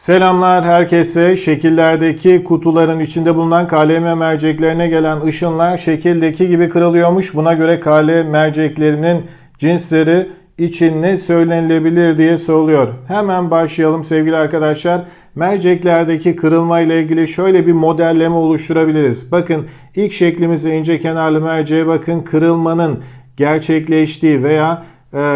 Selamlar herkese. Şekillerdeki kutuların içinde bulunan KLM merceklerine gelen ışınlar şekildeki gibi kırılıyormuş. Buna göre KL merceklerinin cinsleri için ne söylenilebilir diye soruluyor. Hemen başlayalım sevgili arkadaşlar. Merceklerdeki kırılma ile ilgili şöyle bir modelleme oluşturabiliriz. Bakın ilk şeklimize ince kenarlı merceğe bakın kırılmanın gerçekleştiği veya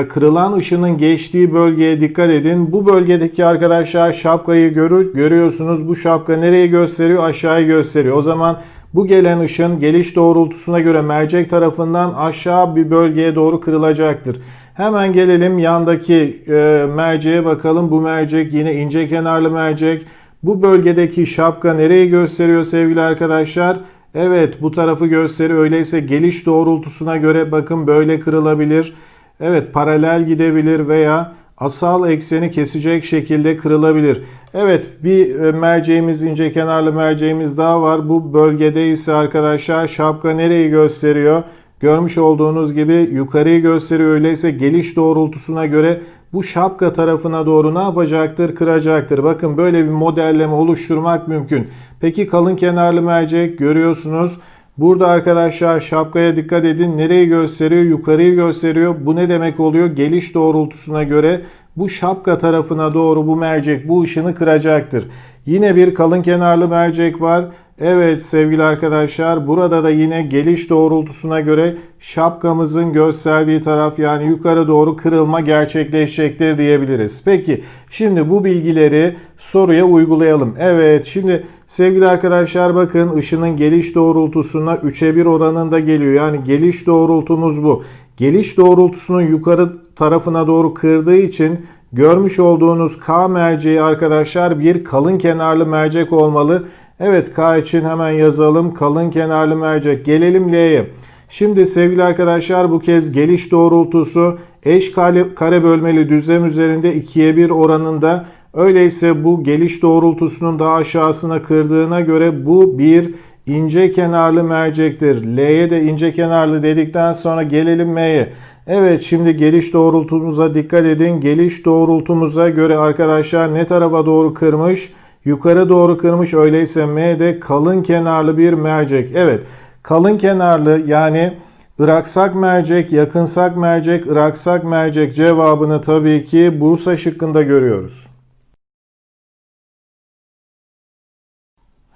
kırılan ışının geçtiği bölgeye dikkat edin. Bu bölgedeki arkadaşlar şapkayı görür, görüyorsunuz. Bu şapka nereyi gösteriyor? Aşağıyı gösteriyor. O zaman bu gelen ışın geliş doğrultusuna göre mercek tarafından aşağı bir bölgeye doğru kırılacaktır. Hemen gelelim yandaki e, merceğe bakalım. Bu mercek yine ince kenarlı mercek. Bu bölgedeki şapka nereyi gösteriyor sevgili arkadaşlar? Evet bu tarafı gösteriyor. Öyleyse geliş doğrultusuna göre bakın böyle kırılabilir. Evet paralel gidebilir veya asal ekseni kesecek şekilde kırılabilir. Evet bir e, merceğimiz ince kenarlı merceğimiz daha var. Bu bölgede ise arkadaşlar şapka nereyi gösteriyor? Görmüş olduğunuz gibi yukarıyı gösteriyor. Öyleyse geliş doğrultusuna göre bu şapka tarafına doğru ne yapacaktır? Kıracaktır. Bakın böyle bir modelleme oluşturmak mümkün. Peki kalın kenarlı mercek görüyorsunuz. Burada arkadaşlar şapkaya dikkat edin. Nereyi gösteriyor? Yukarıyı gösteriyor. Bu ne demek oluyor? Geliş doğrultusuna göre bu şapka tarafına doğru bu mercek bu ışını kıracaktır. Yine bir kalın kenarlı mercek var. Evet sevgili arkadaşlar burada da yine geliş doğrultusuna göre şapkamızın gösterdiği taraf yani yukarı doğru kırılma gerçekleşecektir diyebiliriz. Peki şimdi bu bilgileri soruya uygulayalım. Evet şimdi sevgili arkadaşlar bakın ışının geliş doğrultusuna 3'e 1 oranında geliyor. Yani geliş doğrultumuz bu. Geliş doğrultusunun yukarı tarafına doğru kırdığı için görmüş olduğunuz K merceği arkadaşlar bir kalın kenarlı mercek olmalı. Evet K için hemen yazalım. Kalın kenarlı mercek. Gelelim L'ye. Şimdi sevgili arkadaşlar bu kez geliş doğrultusu eş kare, kare bölmeli düzlem üzerinde 2'ye 1 oranında. Öyleyse bu geliş doğrultusunun daha aşağısına kırdığına göre bu bir ince kenarlı mercektir. L'ye de ince kenarlı dedikten sonra gelelim M'ye. Evet şimdi geliş doğrultumuza dikkat edin. Geliş doğrultumuza göre arkadaşlar ne tarafa doğru kırmış? Yukarı doğru kırmış. Öyleyse M de kalın kenarlı bir mercek. Evet kalın kenarlı yani Iraksak mercek, yakınsak mercek, Iraksak mercek cevabını tabii ki Bursa şıkkında görüyoruz.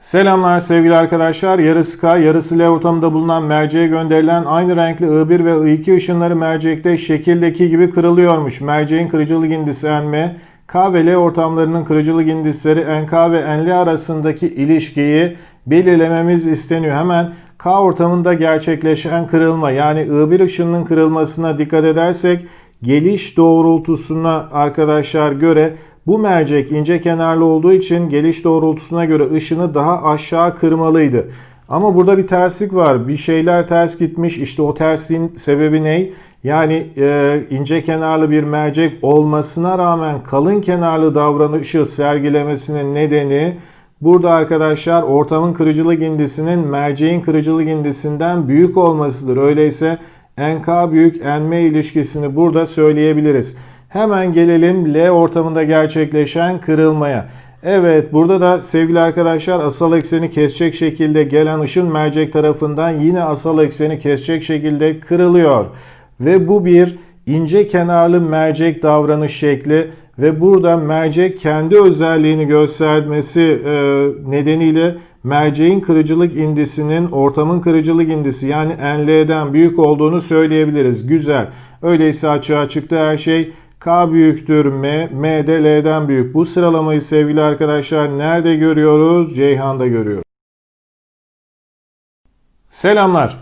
Selamlar sevgili arkadaşlar. Yarısı K, yarısı L ortamında bulunan merceğe gönderilen aynı renkli I1 ve I2 ışınları mercekte şekildeki gibi kırılıyormuş. Merceğin kırıcılık indisi NM, K ve L ortamlarının kırıcılık indisleri NK ve NL arasındaki ilişkiyi belirlememiz isteniyor. Hemen K ortamında gerçekleşen kırılma yani I1 ışınının kırılmasına dikkat edersek geliş doğrultusuna arkadaşlar göre bu mercek ince kenarlı olduğu için geliş doğrultusuna göre ışını daha aşağı kırmalıydı. Ama burada bir terslik var. Bir şeyler ters gitmiş. İşte o tersliğin sebebi ne? Yani e, ince kenarlı bir mercek olmasına rağmen kalın kenarlı davranışı sergilemesinin nedeni burada arkadaşlar ortamın kırıcılık indisinin merceğin kırıcılık indisinden büyük olmasıdır. Öyleyse NK büyük NM ilişkisini burada söyleyebiliriz. Hemen gelelim L ortamında gerçekleşen kırılmaya. Evet burada da sevgili arkadaşlar asal ekseni kesecek şekilde gelen ışın mercek tarafından yine asal ekseni kesecek şekilde kırılıyor. Ve bu bir ince kenarlı mercek davranış şekli ve burada mercek kendi özelliğini göstermesi e, nedeniyle merceğin kırıcılık indisinin ortamın kırıcılık indisi yani NL'den büyük olduğunu söyleyebiliriz. Güzel. Öyleyse açığa çıktı her şey. K büyüktür M, M de L'den büyük. Bu sıralamayı sevgili arkadaşlar nerede görüyoruz? Ceyhan'da görüyoruz. Selamlar.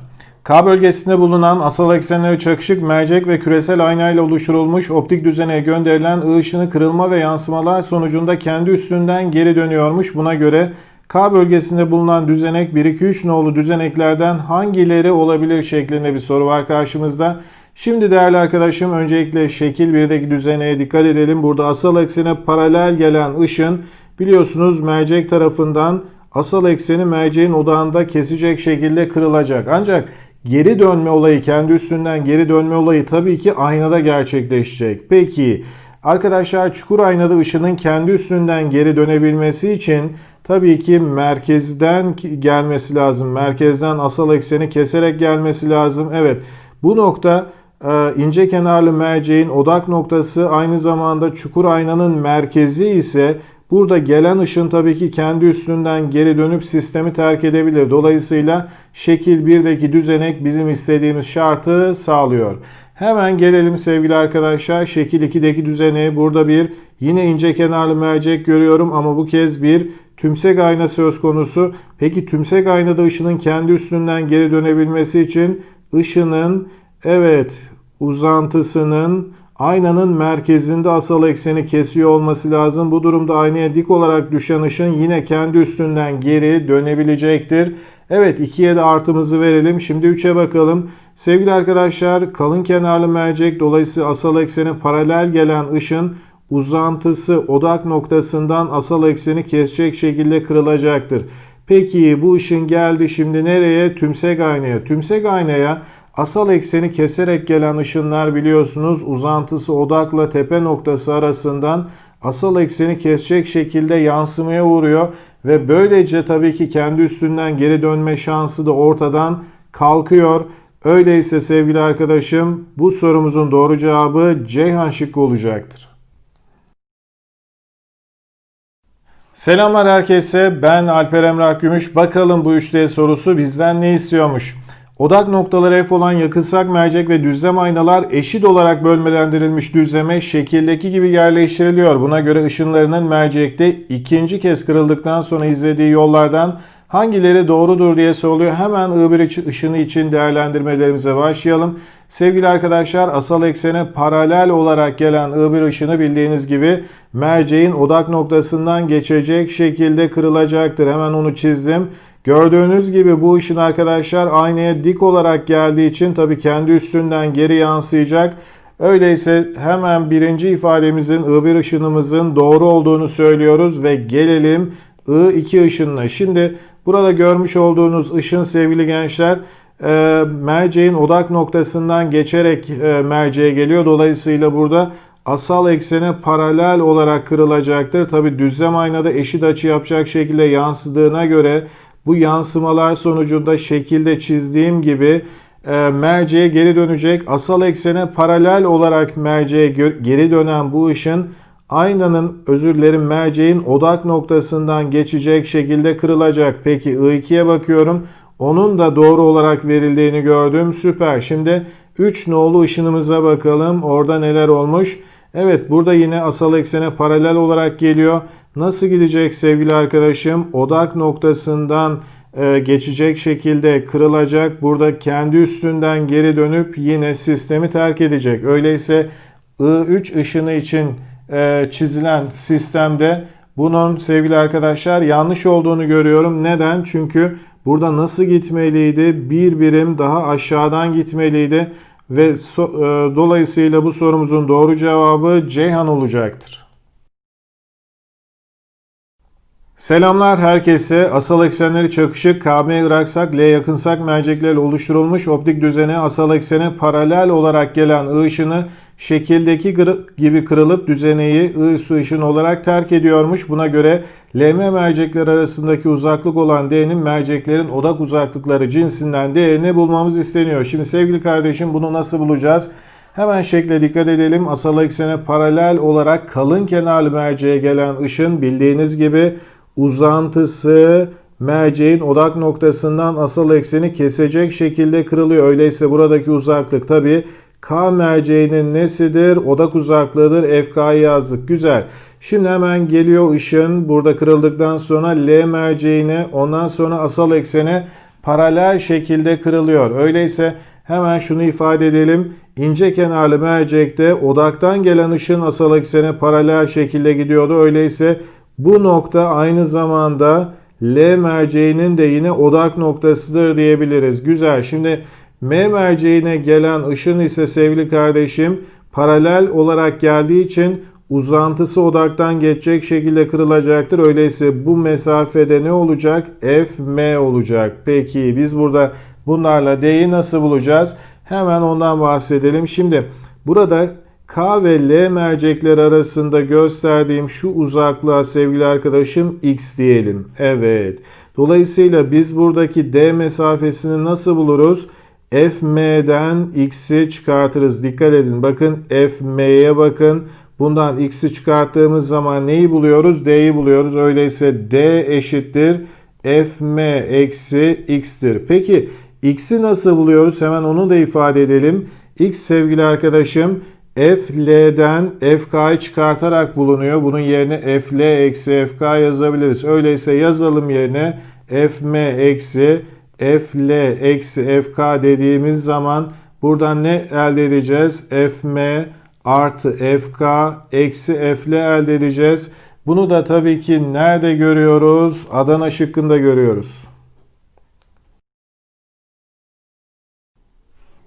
K bölgesinde bulunan asal eksenleri çakışık mercek ve küresel aynayla oluşturulmuş optik düzeneye gönderilen I ışını kırılma ve yansımalar sonucunda kendi üstünden geri dönüyormuş. Buna göre K bölgesinde bulunan düzenek 1-2-3 nolu düzeneklerden hangileri olabilir şeklinde bir soru var karşımızda. Şimdi değerli arkadaşım öncelikle şekil 1'deki düzeneye dikkat edelim. Burada asal eksene paralel gelen ışın biliyorsunuz mercek tarafından asal ekseni merceğin odağında kesecek şekilde kırılacak. Ancak geri dönme olayı kendi üstünden geri dönme olayı tabii ki aynada gerçekleşecek. Peki Arkadaşlar çukur aynada ışının kendi üstünden geri dönebilmesi için tabii ki merkezden gelmesi lazım. Merkezden asal ekseni keserek gelmesi lazım. Evet bu nokta ince kenarlı merceğin odak noktası aynı zamanda çukur aynanın merkezi ise burada gelen ışın tabii ki kendi üstünden geri dönüp sistemi terk edebilir. Dolayısıyla şekil 1'deki düzenek bizim istediğimiz şartı sağlıyor. Hemen gelelim sevgili arkadaşlar. Şekil 2'deki düzeneği burada bir yine ince kenarlı mercek görüyorum ama bu kez bir tümsek ayna söz konusu. Peki tümsek aynada ışının kendi üstünden geri dönebilmesi için ışının evet uzantısının aynanın merkezinde asal ekseni kesiyor olması lazım. Bu durumda aynaya dik olarak düşen ışın yine kendi üstünden geri dönebilecektir. Evet 2'ye de artımızı verelim. Şimdi 3'e bakalım. Sevgili arkadaşlar kalın kenarlı mercek dolayısıyla asal eksene paralel gelen ışın uzantısı odak noktasından asal ekseni kesecek şekilde kırılacaktır. Peki bu ışın geldi şimdi nereye? Tümsek aynaya. Tümsek aynaya asal ekseni keserek gelen ışınlar biliyorsunuz uzantısı odakla tepe noktası arasından asal ekseni kesecek şekilde yansımaya uğruyor ve böylece tabii ki kendi üstünden geri dönme şansı da ortadan kalkıyor. Öyleyse sevgili arkadaşım bu sorumuzun doğru cevabı Ceyhan şıkkı olacaktır. Selamlar herkese. Ben Alper Emrah Gümüş. Bakalım bu 3D sorusu bizden ne istiyormuş? Odak noktaları F olan yakınsak mercek ve düzlem aynalar eşit olarak bölmelendirilmiş düzleme şekildeki gibi yerleştiriliyor. Buna göre ışınlarının mercekte ikinci kez kırıldıktan sonra izlediği yollardan hangileri doğrudur diye soruluyor. Hemen I1 ışını için değerlendirmelerimize başlayalım. Sevgili arkadaşlar asal eksene paralel olarak gelen I1 ışını bildiğiniz gibi merceğin odak noktasından geçecek şekilde kırılacaktır. Hemen onu çizdim. Gördüğünüz gibi bu ışın arkadaşlar aynaya dik olarak geldiği için tabii kendi üstünden geri yansıyacak. Öyleyse hemen birinci ifademizin I1 ışınımızın doğru olduğunu söylüyoruz ve gelelim I2 ışınına. Şimdi burada görmüş olduğunuz ışın sevgili gençler e, merceğin odak noktasından geçerek e, merceğe geliyor. Dolayısıyla burada asal eksene paralel olarak kırılacaktır. Tabi düzlem aynada eşit açı yapacak şekilde yansıdığına göre bu yansımalar sonucunda şekilde çizdiğim gibi e, merceğe geri dönecek. Asal eksene paralel olarak merceğe geri dönen bu ışın aynanın özür dilerim merceğin odak noktasından geçecek şekilde kırılacak. Peki I2'ye bakıyorum. Onun da doğru olarak verildiğini gördüm. Süper. Şimdi 3 nolu ışınımıza bakalım. Orada neler olmuş? Evet burada yine asal eksene paralel olarak geliyor. Nasıl gidecek sevgili arkadaşım? Odak noktasından e, geçecek şekilde kırılacak. Burada kendi üstünden geri dönüp yine sistemi terk edecek. Öyleyse I3 ışını için e, çizilen sistemde bunun sevgili arkadaşlar yanlış olduğunu görüyorum. Neden? Çünkü burada nasıl gitmeliydi? Bir birim daha aşağıdan gitmeliydi ve so, e, dolayısıyla bu sorumuzun doğru cevabı Ceyhan olacaktır. Selamlar herkese. Asal eksenleri çakışık KB Iraksak L yakınsak merceklerle oluşturulmuş optik düzene asal eksene paralel olarak gelen I ışını şekildeki gibi kırılıp düzeneyi I üssü ışın olarak terk ediyormuş. Buna göre LM mercekler arasındaki uzaklık olan D'nin merceklerin odak uzaklıkları cinsinden değerini bulmamız isteniyor. Şimdi sevgili kardeşim bunu nasıl bulacağız? Hemen şekle dikkat edelim. Asal eksene paralel olarak kalın kenarlı merceğe gelen ışın bildiğiniz gibi uzantısı merceğin odak noktasından asal ekseni kesecek şekilde kırılıyor. Öyleyse buradaki uzaklık tabi K merceğinin nesidir? Odak uzaklığıdır. FK'yı yazdık. Güzel. Şimdi hemen geliyor ışın. Burada kırıldıktan sonra L merceğine ondan sonra asal eksene paralel şekilde kırılıyor. Öyleyse hemen şunu ifade edelim. İnce kenarlı mercekte odaktan gelen ışın asal eksene paralel şekilde gidiyordu. Öyleyse bu nokta aynı zamanda L merceğinin de yine odak noktasıdır diyebiliriz. Güzel. Şimdi M merceğine gelen ışın ise sevgili kardeşim paralel olarak geldiği için uzantısı odaktan geçecek şekilde kırılacaktır. Öyleyse bu mesafede ne olacak? FM olacak. Peki biz burada bunlarla D'yi nasıl bulacağız? Hemen ondan bahsedelim. Şimdi burada K ve L mercekler arasında gösterdiğim şu uzaklığa sevgili arkadaşım x diyelim. Evet. Dolayısıyla biz buradaki D mesafesini nasıl buluruz? FM'den x'i çıkartırız. Dikkat edin. Bakın FM'ye bakın. Bundan x'i çıkarttığımız zaman neyi buluyoruz? D'yi buluyoruz. Öyleyse D eşittir. Fm eksi x'tir. Peki x'i nasıl buluyoruz? Hemen onu da ifade edelim. x sevgili arkadaşım FL'den FK'yı çıkartarak bulunuyor. Bunun yerine FL eksi FK yazabiliriz. Öyleyse yazalım yerine FM eksi FL eksi FK dediğimiz zaman buradan ne elde edeceğiz? FM artı FK eksi FL elde edeceğiz. Bunu da tabii ki nerede görüyoruz? Adana şıkkında görüyoruz.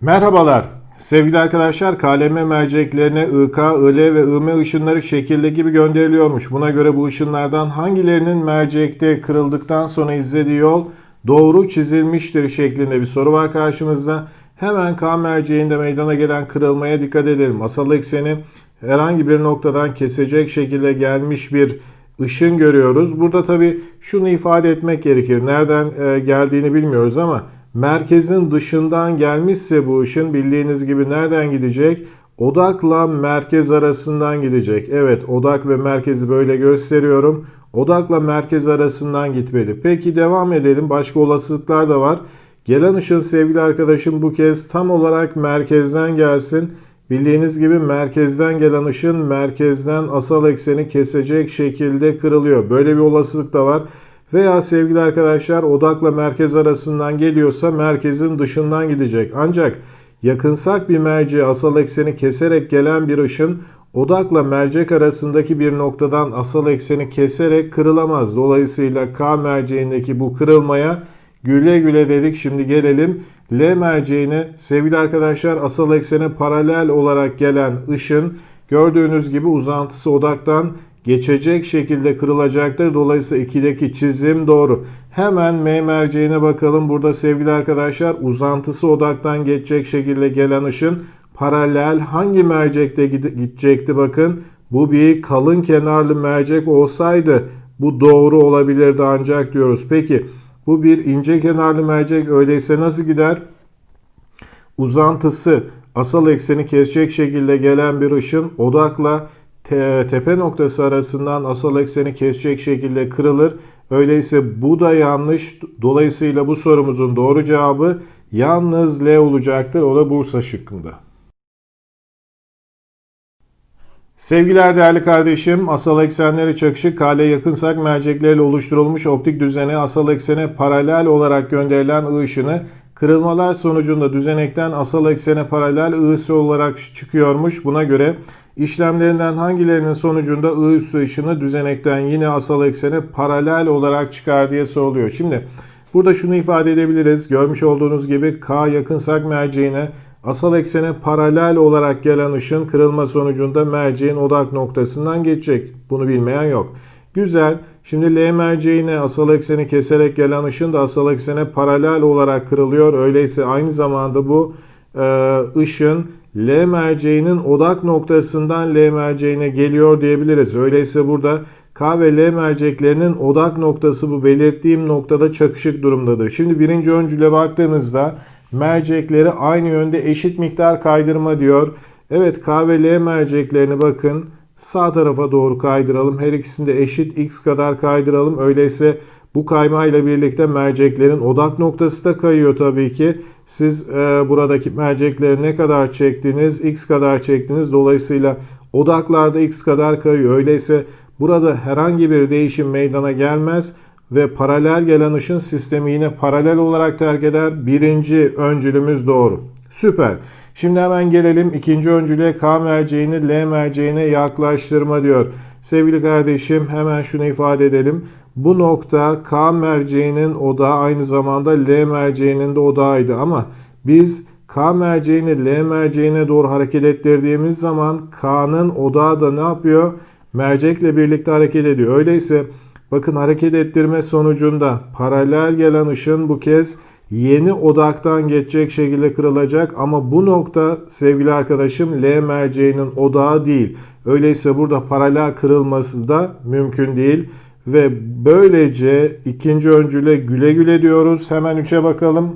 Merhabalar. Sevgili arkadaşlar KLM merceklerine IK, IL ve IM ışınları şekilde gibi gönderiliyormuş. Buna göre bu ışınlardan hangilerinin mercekte kırıldıktan sonra izlediği yol doğru çizilmiştir şeklinde bir soru var karşımızda. Hemen K merceğinde meydana gelen kırılmaya dikkat edelim. Asal ekseni herhangi bir noktadan kesecek şekilde gelmiş bir ışın görüyoruz. Burada tabi şunu ifade etmek gerekir. Nereden e, geldiğini bilmiyoruz ama merkezin dışından gelmişse bu ışın bildiğiniz gibi nereden gidecek? Odakla merkez arasından gidecek. Evet odak ve merkezi böyle gösteriyorum. Odakla merkez arasından gitmeli. Peki devam edelim. Başka olasılıklar da var. Gelen ışın sevgili arkadaşım bu kez tam olarak merkezden gelsin. Bildiğiniz gibi merkezden gelen ışın merkezden asal ekseni kesecek şekilde kırılıyor. Böyle bir olasılık da var. Veya sevgili arkadaşlar odakla merkez arasından geliyorsa merkezin dışından gidecek. Ancak yakınsak bir merceğe asal ekseni keserek gelen bir ışın odakla mercek arasındaki bir noktadan asal ekseni keserek kırılamaz. Dolayısıyla K merceğindeki bu kırılmaya güle güle dedik. Şimdi gelelim L merceğine. Sevgili arkadaşlar asal eksene paralel olarak gelen ışın gördüğünüz gibi uzantısı odaktan geçecek şekilde kırılacaktır. Dolayısıyla 2'deki çizim doğru. Hemen M merceğine bakalım. Burada sevgili arkadaşlar uzantısı odaktan geçecek şekilde gelen ışın paralel hangi mercekte gidecekti bakın. Bu bir kalın kenarlı mercek olsaydı bu doğru olabilirdi ancak diyoruz. Peki bu bir ince kenarlı mercek öyleyse nasıl gider? Uzantısı asal ekseni kesecek şekilde gelen bir ışın odakla tepe noktası arasından asal ekseni kesecek şekilde kırılır. Öyleyse bu da yanlış. Dolayısıyla bu sorumuzun doğru cevabı yalnız L olacaktır. O da Bursa şıkkında. Sevgiler değerli kardeşim, asal eksenleri çakışık kale yakınsak mercekleriyle oluşturulmuş optik düzene asal eksene paralel olarak gönderilen ışını kırılmalar sonucunda düzenekten asal eksene paralel I'si olarak çıkıyormuş. Buna göre işlemlerinden hangilerinin sonucunda I üssü ışını düzenekten yine asal eksene paralel olarak çıkar diye soruluyor. Şimdi burada şunu ifade edebiliriz. Görmüş olduğunuz gibi K yakınsak merceğine Asal eksene paralel olarak gelen ışın kırılma sonucunda merceğin odak noktasından geçecek. Bunu bilmeyen yok. Güzel. Şimdi L merceğine asal ekseni keserek gelen ışın da asal eksene paralel olarak kırılıyor. Öyleyse aynı zamanda bu e, ışın L merceğinin odak noktasından L merceğine geliyor diyebiliriz. Öyleyse burada K ve L merceklerinin odak noktası bu belirttiğim noktada çakışık durumdadır. Şimdi birinci öncüle baktığımızda mercekleri aynı yönde eşit miktar kaydırma diyor. Evet K ve L merceklerini bakın sağ tarafa doğru kaydıralım. Her ikisini de eşit x kadar kaydıralım. Öyleyse bu kayma ile birlikte merceklerin odak noktası da kayıyor tabii ki. Siz e, buradaki mercekleri ne kadar çektiniz? X kadar çektiniz. Dolayısıyla odaklarda x kadar kayıyor. Öyleyse burada herhangi bir değişim meydana gelmez ve paralel gelen ışın sistemi yine paralel olarak terk eder. Birinci öncülümüz doğru. Süper. Şimdi hemen gelelim ikinci öncülüğe K merceğini L merceğine yaklaştırma diyor. Sevgili kardeşim hemen şunu ifade edelim. Bu nokta K merceğinin odağı aynı zamanda L merceğinin de odağıydı ama biz K merceğini L merceğine doğru hareket ettirdiğimiz zaman K'nın odağı da ne yapıyor? Mercekle birlikte hareket ediyor. Öyleyse Bakın hareket ettirme sonucunda paralel gelen ışın bu kez yeni odaktan geçecek şekilde kırılacak ama bu nokta sevgili arkadaşım L merceğinin odağı değil. Öyleyse burada paralel kırılması da mümkün değil. Ve böylece ikinci öncüle güle güle diyoruz. Hemen 3'e bakalım.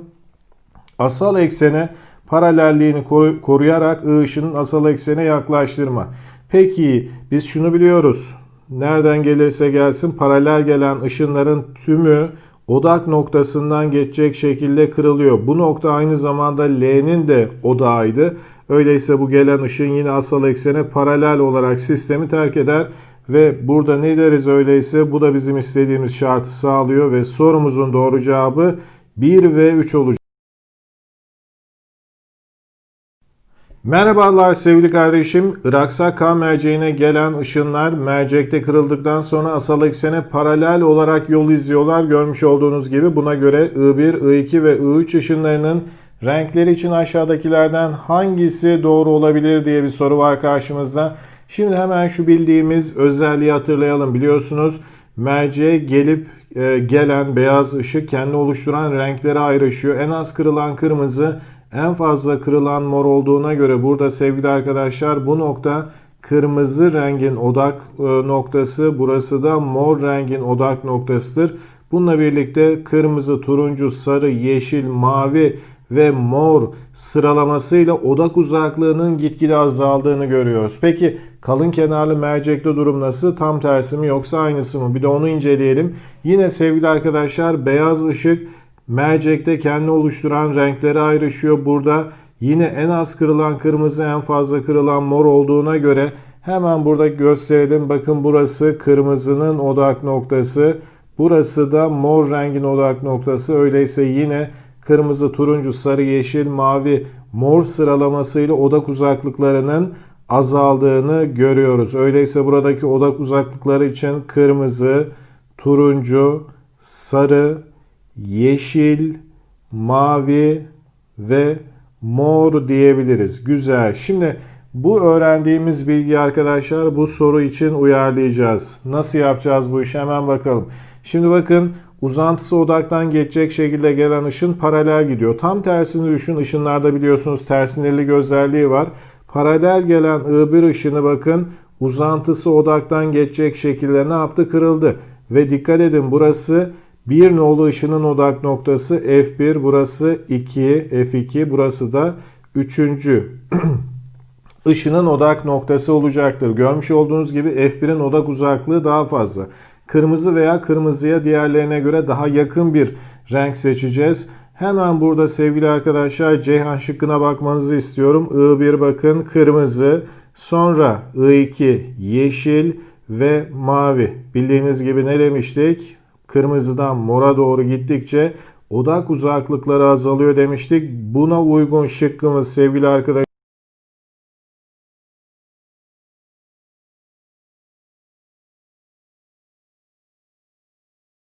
Asal eksene paralelliğini koru- koruyarak ışının asal eksene yaklaştırma. Peki biz şunu biliyoruz. Nereden gelirse gelsin paralel gelen ışınların tümü odak noktasından geçecek şekilde kırılıyor. Bu nokta aynı zamanda L'nin de odağıydı. Öyleyse bu gelen ışın yine asal eksene paralel olarak sistemi terk eder ve burada ne deriz öyleyse bu da bizim istediğimiz şartı sağlıyor ve sorumuzun doğru cevabı 1 ve 3 olacak. Merhabalar sevgili kardeşim. Iraksa K merceğine gelen ışınlar mercekte kırıldıktan sonra asal eksene paralel olarak yol izliyorlar. Görmüş olduğunuz gibi buna göre I1, I2 ve I3 ışınlarının renkleri için aşağıdakilerden hangisi doğru olabilir diye bir soru var karşımızda. Şimdi hemen şu bildiğimiz özelliği hatırlayalım. Biliyorsunuz merceğe gelip e, gelen beyaz ışık kendi oluşturan renklere ayrışıyor. En az kırılan kırmızı, en fazla kırılan mor olduğuna göre burada sevgili arkadaşlar bu nokta kırmızı rengin odak e, noktası, burası da mor rengin odak noktasıdır. Bununla birlikte kırmızı, turuncu, sarı, yeşil, mavi ve mor sıralamasıyla odak uzaklığının gitgide azaldığını görüyoruz. Peki kalın kenarlı mercekte durum nasıl? Tam tersi mi yoksa aynısı mı? Bir de onu inceleyelim. Yine sevgili arkadaşlar beyaz ışık mercekte kendi oluşturan renklere ayrışıyor. Burada yine en az kırılan kırmızı en fazla kırılan mor olduğuna göre hemen burada gösterelim. Bakın burası kırmızının odak noktası. Burası da mor rengin odak noktası. Öyleyse yine kırmızı, turuncu, sarı, yeşil, mavi, mor sıralamasıyla odak uzaklıklarının azaldığını görüyoruz. Öyleyse buradaki odak uzaklıkları için kırmızı, turuncu, sarı, yeşil, mavi ve mor diyebiliriz. Güzel. Şimdi bu öğrendiğimiz bilgi arkadaşlar bu soru için uyarlayacağız. Nasıl yapacağız bu işi hemen bakalım. Şimdi bakın uzantısı odaktan geçecek şekilde gelen ışın paralel gidiyor. Tam tersini düşün. Işınlarda biliyorsunuz tersinirlik özelliği var. Paralel gelen I1 ışını bakın uzantısı odaktan geçecek şekilde ne yaptı? Kırıldı. Ve dikkat edin burası bir nolu ışının odak noktası F1, burası 2, F2, burası da 3. ışının odak noktası olacaktır. Görmüş olduğunuz gibi F1'in odak uzaklığı daha fazla. Kırmızı veya kırmızıya diğerlerine göre daha yakın bir renk seçeceğiz. Hemen burada sevgili arkadaşlar Ceyhan şıkkına bakmanızı istiyorum. I1 bakın kırmızı, sonra I2 yeşil ve mavi. Bildiğiniz gibi ne demiştik? Kırmızıdan mora doğru gittikçe odak uzaklıkları azalıyor demiştik. Buna uygun şıkkımız sevgili arkadaşlar